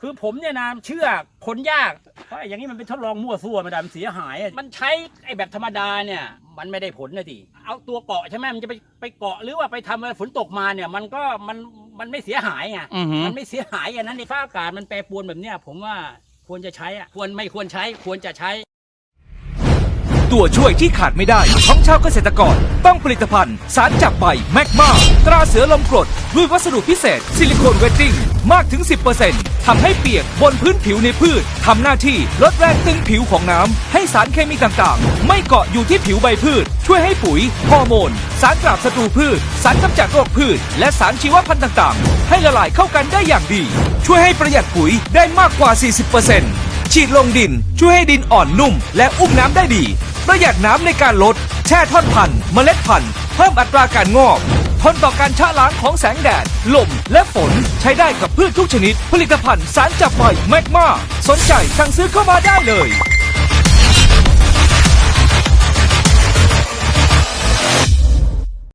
คือผมเนี่ยนะเชื่อคนยากเพราะไอ้อย่างนี้มันเป็นทดลองมั่วซั่วมาดามนเสียหายอะมันใช้ไอ้แบบธรรมดาเนี่ย มันไม่ได้ผลนะทีเอาตัวเกาะใช่ไหมมันจะไปไปเกาะหรือว่าไปทำอะไรฝนตกมาเนี่ยมันก็มันมันไม่เสียหายไงอือหือ มันไม่เสียหายอย่างนั้นในฟ้าอากาศมันแปรปรวนแบบเนี้ยผมว่าควรจะใช้อะควรไม่ควรใช้ควรจะใช้ ตัวช่วยที่ขาดไม่ได้ ของชาวเกษตรกร ต้องผลิตภัณฑ์ สารจับใบแมกมาตราเสือลมกรดด้วยวัสดุพิเศษ ซิลิโคนเวตติ้งมากถึง 10%ทำให้เปียกบนพื้นผิวในพืชทำหน้าที่ลดแรงตึงผิวของน้ำให้สารเคมีต่างๆ ไม่เกาะอยู่ที่ผิวใบพืช ช่วยให้ปุ๋ยฮอร์โมน สารปราบศัตรูพืช สารกำจัดโรคพืช และสารชีวพันธุ์ต่างๆ ให้ละลายเข้ากันได้อย่างดี ช่วยให้ประหยัดปุ๋ยได้มากกว่า 40% ฉีดลงดิน ช่วยให้ดินอ่อนนุ่ม และอุ้มน้ำได้ดี ประหยัดน้ำในการลด แช่ท่อนพันธุ์เมล็ดพันธุ์เพิ่มอัตราการงอกทนต่อการชะล้างของแสงแดด ลม และฝนใช้ได้กับพืชทุกชนิด ผลิตภัณฑ์สารจับใบแมกมาสนใจสั่งซื้อเข้ามาได้เลย